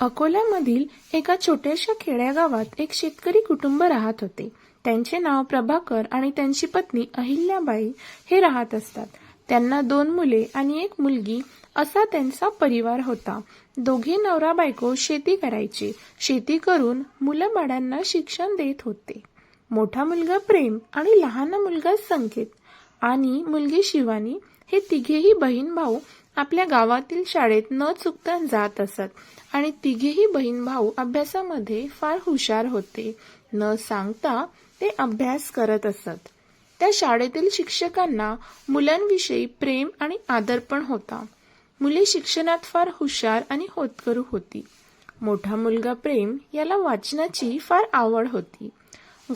अकोल्यामधील एका छोट्याशा खेड्यागावात एक शेतकरी कुटुंब राहत होते. त्यांचे नाव प्रभाकर आणि त्यांची पत्नी अहिल्याबाई हे राहत असतात. त्यांना दोन मुले आणि एक मुलगी असा त्यांचा परिवार होता. दोघे नवरा बायको शेती करायचे. शेती करून मुलाबाळांना शिक्षण देत होते. मोठा मुलगा प्रेम आणि लहान मुलगा संकेत आणि मुलगी शिवानी हे तिघेही बहीण भाऊ आपल्या गावातील शाळेत न चुकता जात असत. आणि तिघेही बहीण भाऊ अभ्यासामध्ये फार हुशार होते. न सांगता ते अभ्यास करत असत. त्या शाळेतील शिक्षकांना मुलांविषयी प्रेम आणि आदर पण होता. मुले शिक्षणात फार हुशार आणि होतकरू होती. मोठा मुलगा प्रेम याला वाचनाची फार आवड होती.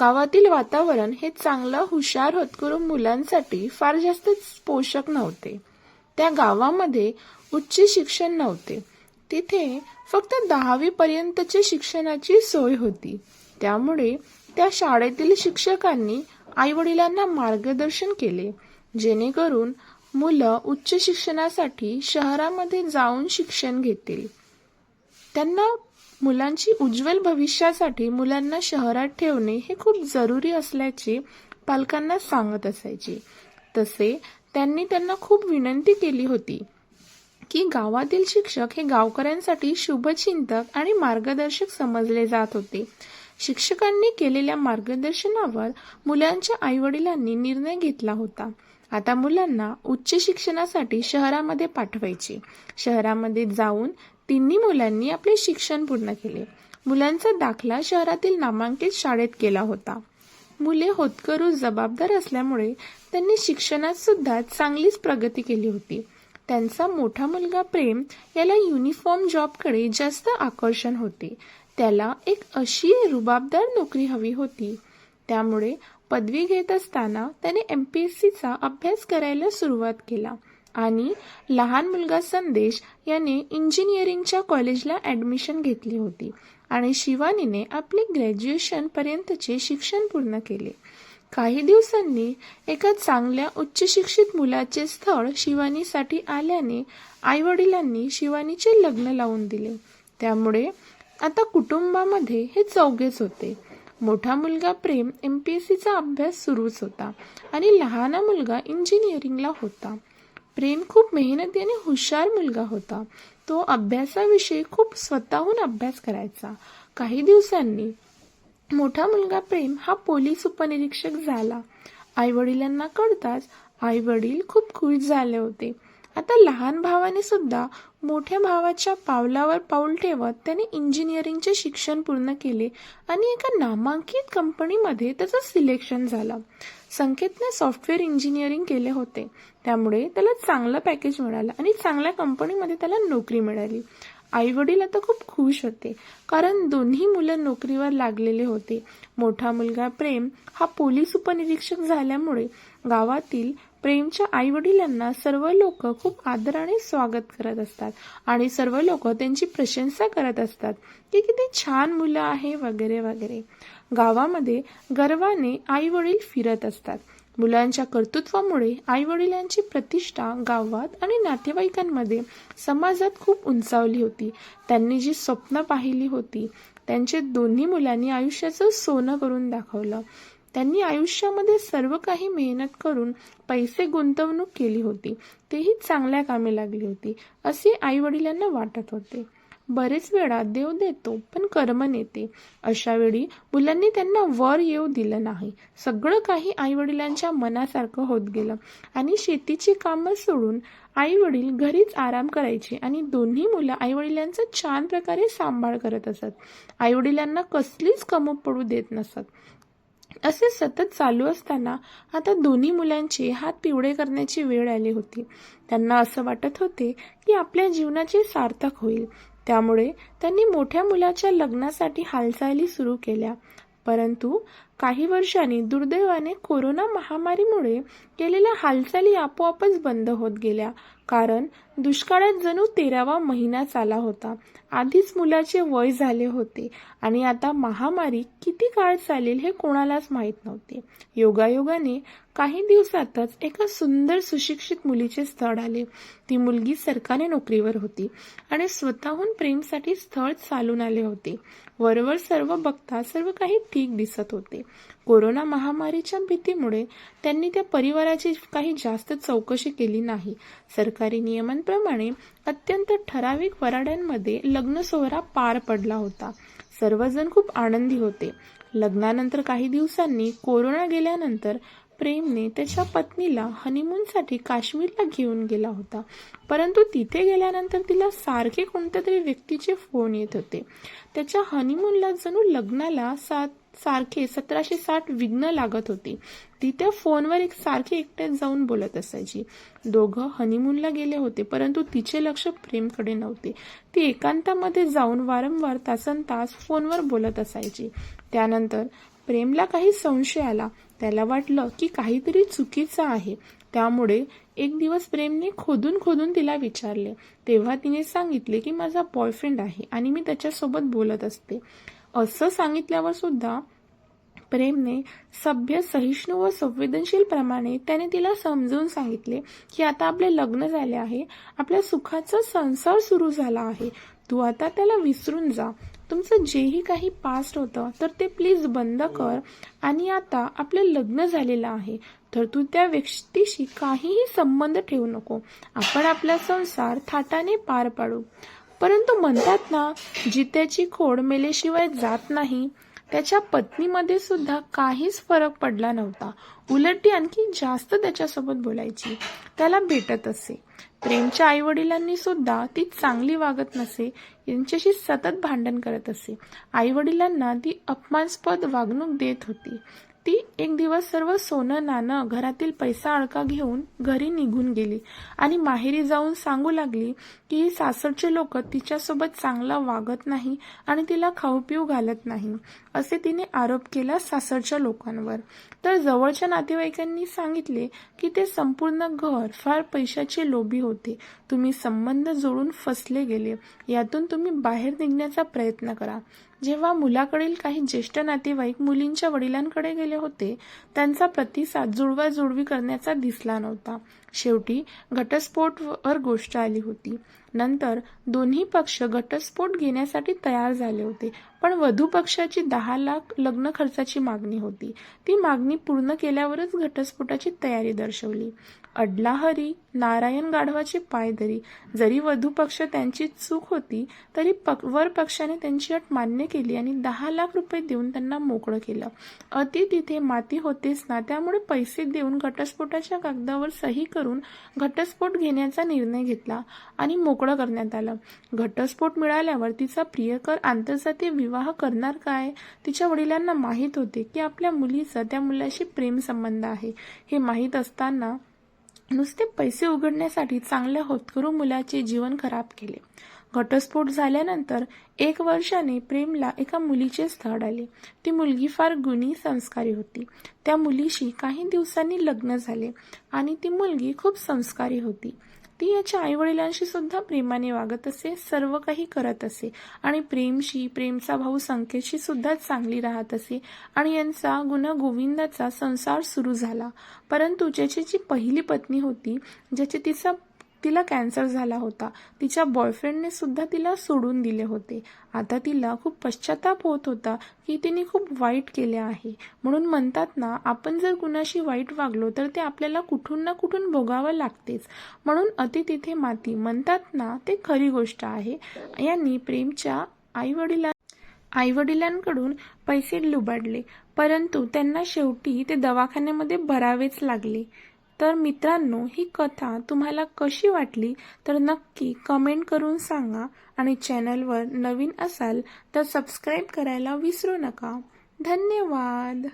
गावातील वातावरण हे चांगलं हुशार होतकरू मुलांसाठी फार जास्त पोषक नव्हते. त्या गावामध्ये उच्च शिक्षण नव्हते. तिथे फक्त दहावी शिक्षणाची सोय होती. त्यामुळे त्या शाळेतील शिक्षकांनी आईवडिलांना मार्गदर्शन केले जेणेकरून मुलं उच्च शिक्षणासाठी शहरामध्ये जाऊन शिक्षण घेतील. त्यांना मुलांची उज्ज्वल भविष्यासाठी मुलांना शहरात ठेवणे हे खूप जरुरी असल्याचे पालकांना सांगत असायचे. तसे त्यांनी त्यांना खूप विनंती केली होती. की गावातील शिक्षक हे गावकऱ्यांसाठी शुभचिंतक आणि मार्गदर्शक समजले जात होते. शिक्षकांनी केलेल्या मार्गदर्शनावर मुलांच्या आईवडिलांनी निर्णय घेतला होता. आता मुलांना उच्च शिक्षणासाठी शहरामध्ये पाठवायचे. शहरामध्ये जाऊन तिन्ही मुलांनी आपले शिक्षण पूर्ण केले. मुलांचा दाखला शहरातील नामांकित शाळेत केला होता. मुले होतकरू जबाबदार असल्यामुळे त्यांनी शिक्षणात सुद्धा चांगलीच प्रगती केली होती. त्यांचा मोठा मुलगा प्रेम याला युनिफॉर्म जॉबकडे जास्त आकर्षण होते. त्याला एक अशी रुबाबदार नोकरी हवी होती. त्यामुळे पदवी घेत असताना त्याने एम पी एस सीचा अभ्यास करायला सुरुवात केला. आणि लहान मुलगा संदेश याने इंजिनिअरिंगच्या कॉलेजला ॲडमिशन घेतली होती. आणि शिवानीने आपले ग्रॅज्युएशनपर्यंतचे शिक्षण पूर्ण केले. काही दिवसांनी एका चांगल्या उच्च शिक्षित मुलाचे स्थळ शिवानीसाठी आल्याने आईवडिलांनी शिवानीचे लग्न लावून दिले. त्यामुळे आता कुटुंबामध्ये हे चौघेच होते. मोठा मुलगा प्रेम एम पी एस सीचा अभ्यास सुरूच होता आणि लहाना मुलगा इंजिनिअरिंगला होता. प्रेम खूप मेहनती आणि हुशार मुलगा होता. तो अभ्यासाविषयी खूप स्वतःहून अभ्यास करायचा. काही दिवसांनी मोठा मुलगा प्रेम हा पोलीस उपनिरीक्षक झाला. आई वडिलांना कळताच आई वडील खूप खुश झाले होते. आता लहान भावाने सुद्धा मोठ्या भावाच्या पावलावर पाऊल ठेवत त्याने इंजिनिअरिंगचे शिक्षण पूर्ण केले आणि एका नामांकित कंपनीमध्ये त्याचं सिलेक्शन झालं. संकेतने सॉफ्टवेअर इंजिनिअरिंग केले होते. त्यामुळे त्याला चांगलं पॅकेज मिळालं आणि चांगल्या कंपनीमध्ये त्याला नोकरी मिळाली. आई वडील आता खूप खुश होते. कारण दोन्ही मुलं नोकरीवर लागलेले होते. मोठा मुलगा प्रेम हा पोलीस उपनिरीक्षक झाल्यामुळे गावातील प्रेमच्या आई वडिलांना सर्व लोक खूप आदराने स्वागत करत असतात. आणि सर्व लोक त्यांची प्रशंसा करत असतात की किती छान मुलं आहे वगैरे वगैरे. गावामध्ये गर्वाने आई वडील फिरत असतात. मुलांच्या कर्तृत्वामुळे आई वडिलांची प्रतिष्ठा गावात आणि नातेवाईकांमध्ये समाजात खूप उंचावली होती. त्यांनी जी स्वप्न पाहिली होती त्यांचे दोन्ही मुलांनी आयुष्याचं सोनं करून दाखवलं. त्यांनी आयुष्यामध्ये सर्व काही मेहनत करून पैसे गुंतवणूक केली होती. तेही चांगल्या कामी लागली होती असे आई वडिलांना वाटत होते. बरेच वेळा देव देतो पण कर्म नेते. अशा वेळी मुलांनी त्यांना वर येऊ दिलं नाही. सगळं काही आई वडिलांच्या मनासारखं होत गेलं. आणि शेतीची कामं सोडून आई वडील घरीच आराम करायचे आणि दोन्ही मुलं आईवडिलांचा छान प्रकारे सांभाळ करत असत. आई वडिलांना कसलीच कमू पडू देत नसत. असे सतत चालू असताना आता दोन्ही मुलांचे हात पिवळे करण्याची वेळ आली होती. त्यांना असं वाटत होते की आपल्या जीवनाचे सार्थक होईल. त्यामुळे त्यांनी मोठ्या मुलाच्या लग्नासाठी हालचाली सुरू केल्या. परंतु काही वर्षांनी दुर्दैवाने कोरोना महामारीमुळे केलेल्या हालचाली आपोआपच बंद होत गेल्या. कारण दुष्काळात जणू तेरावा महिनाच आला होता. आधीच मुलाचे वय झाले होते. आणि आता महामारी किती काळ चालेल हे कोणालाच माहीत नव्हते. योगायोगाने काही दिवसातच एका सुंदर सुशिक्षित मुलीचे स्थळ आले. ती मुलगी सरकारी नोकरीवर होती आणि स्वतःहून प्रेमसाठी स्थळ चालून आले होते. वरवर सर्व बघता सर्व काही ठीक दिसत होते. कोरोना महामारीच्या भीतीमुळे त्यांनी त्या परिवाराची काही जास्त चौकशी केली नाही. सरकारी नियमांप्रमाणे अत्यंत ठराविक वराड्यांमध्ये लग्न सोहळा पार पडला होता. सर्वजण खूप आनंदी होते. लग्नानंतर काही दिवसांनी कोरोना गेल्यानंतर प्रेमने त्याच्या पत्नीला हनीमूनसाठी काश्मीरला घेऊन गेला होता. परंतु तिथे गेल्यानंतर तिला सारखे कोणत्या तरी व्यक्तीचे फोन येत होते. त्याच्या हनीमूनला जणू लग्नाला सात सारखे सतराशे साठ विघ्न लागत होती. ती त्या फोनवर एक सारखे एकट्यात जाऊन बोलत असायची. दोघं हनीमूनला गेले होते परंतु तिचे लक्ष प्रेमकडे नव्हते. ती एकांतामध्ये जाऊन वारंवार तासन तास फोनवर बोलत असायची. त्यानंतर प्रेमला काही संशय आला. त्याला वाटलं की काहीतरी चुकीचं आहे. त्यामुळे एक दिवस प्रेमने खोदून खोदून तिला विचारले. तेव्हा तिने सांगितले की माझा बॉयफ्रेंड आहे आणि मी त्याच्यासोबत बोलत असते. असं सांगितल्यावर सुद्धा प्रेमने सभ्य सहिष्णू व संवेदनशील प्रमाणे त्याने तिला समजून सांगितले की आता आपले लग्न झाले आहे. आपल्या सुखाचा संसार सुरू झाला आहे. तू आता त्याला विसरून जा. तुमचं जेही काही पास्ट होतं तर ते प्लीज बंद कर. आणि आता आपलं लग्न झालेलं आहे तर तू त्या व्यक्तीशी काहीही संबंध ठेवू नको. आपण आपला संसार थाटाने पार पाडू. परंतु म्हणतात ना जित्याची खोड मेलेशिवाय जात नाही. त्याच्या पत्नीमध्ये सुद्धा काहीच फरक पडला नव्हता. उलट ती आणखी जास्त त्याच्यासोबत बोलायची. त्याला भेटत असे. प्रेमच्या आई वडिलांनी सुद्धा ती चांगली वागत नसे यांच्याशी सतत भांडण करत असे. आई वडिलांना ती अपमानस्पद वागणूक देत होती. ती एक दिवस सर्व सोनं नाणं घरातील पैसा अडका घेऊन घरी निघून गेली. आणि माहेरी जाऊन सांगू लागली की सासरचे लोक तिच्यासोबत चांगला वागत नाही आणि तिला खाऊ पिऊ घालत नाही असे तिने आरोप केला सासरच्या लोकांवर. तर जवळच्या नातेवाईकांनी सांगितले की ते संपूर्ण घर फार पैशाचे लोभी होते. तुम्ही संबंध जोडून फसले गेले. यातून तुम्ही बाहेर निघण्याचा प्रयत्न करा. जेव्हा मुलाकडील काही ज्येष्ठ नातेवाईक मुलींच्या वडिलांकडे गेले होते त्यांचा प्रतिसाद जुळवा जुळवी करण्याचा दिसला नव्हता. शेवटी घटस्फोटवर गोष्ट आली होती. नंतर दोन्ही पक्ष घटस्फोट घेण्यासाठी तयार झाले होते. पण वधू पक्षाची दहा लाख लग्न खर्चाची मागणी होती. ती मागणी पूर्ण केल्यावरच घटस्फोटाची तयारी दर्शवली. अडलाहरी नारायण गाढवाची पायदरी जरी वधू पक्ष त्यांची चूक होती तरी पक वर पक्षाने त्यांची अट मान्य केली आणि दहा लाख रुपये देऊन त्यांना मोकळं केलं. अति तिथे माती होतेच ना त्यामुळे पैसे देऊन घटस्फोटाच्या कागदावर सही करून घटस्फोट घेण्याचा निर्णय घेतला आणि मोकळं करण्यात आलं. घटस्फोट मिळाल्यावर तिचा प्रियकर आंतरजातीय विवाह करणार काय? तिच्या वडिलांना माहीत होते की आपल्या मुलीचा त्या मुलाशी प्रेम संबंध आहे. हे माहीत असताना नुसते पैसे उघडण्यासाठी चांगल्या होतकरू मुलाचे जीवन खराब केले. घटस्फोट झाल्यानंतर एक वर्षाने प्रेमला एका मुलीचे स्थळ आले. ती मुलगी फार गुणी संस्कारी होती. त्या मुलीशी काही दिवसांनी लग्न झाले आणि ती मुलगी खूप संस्कारी होती. ती याच्या आईवडिलांशी सुद्धा प्रेमाने वागत असे सर्व काही करत असे आणि प्रेमशी प्रेमचा भाऊ संकेतशी सुद्धा चांगली राहत असे आणि यांचा गुन्हा गोविंदाचा संसार सुरू झाला. परंतु ज्याची जी पहिली पत्नी होती ज्याची तिचा तिला कॅन्सर झाला होता. तिच्या बॉयफ्रेंडने सुद्धा तिला सोडून दिले होते. आता तिला खूप पश्चाताप होत होता की तिने खूप वाईट केले आहे. म्हणून म्हणतात ना आपण जर कुणाशी वाईट वागलो तर ते आपल्याला कुठून ना कुठून भोगावं लागतेच. म्हणून अति तिथे माती. म्हणतात ना ते खरी गोष्ट आहे. यांनी प्रेमच्या आईवडिला आईवडिलांकडून पैसे लुबाडले. परंतु त्यांना शेवटी ते दवाखान्यामध्ये भरावेच लागले. तर मित्रांनो ही कथा तुम्हाला कशी वाटली तर नक्की कमेंट करून सांगा आणि चॅनलवर नवीन असाल तर सबस्क्राईब करायला विसरू नका. धन्यवाद!